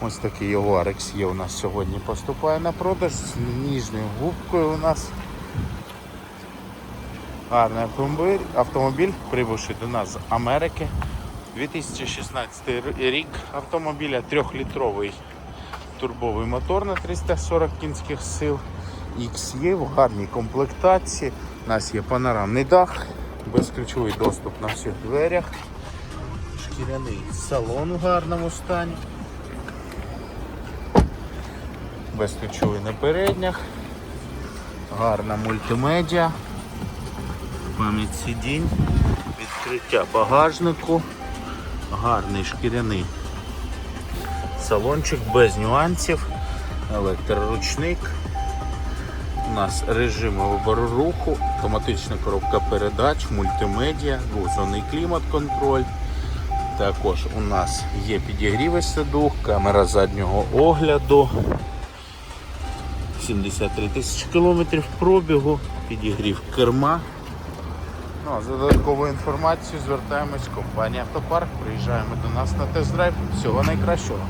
Ось такий Ягуарекс є у нас сьогодні поступає на продаж з ніжною губкою у нас. Гарний автомобіль, автомобіль прибувший до нас з Америки. 2016 рік автомобіля 3-літровий турбовий мотор на 340 кінських сил. X є в гарній комплектації. У нас є панорамний дах, безключовий доступ на всіх дверях. Шкіряний салон у гарному стані. Безключовий на переднях. Гарна мультимедіа. Пам'ять сидінь, відкриття багажнику, гарний шкіряний салончик без нюансів, електроручник. У нас режими вибору руху, автоматична коробка передач, мультимедіа, двозонний клімат-контроль. Також у нас є підігріви сидух, камера заднього огляду. 73 тисячі кілометрів пробігу, підігрів керма. Ну, а за додатковою інформацією звертаємось в компанію Автопарк. Приїжджаємо до нас на тест-драйв. Всього найкращого.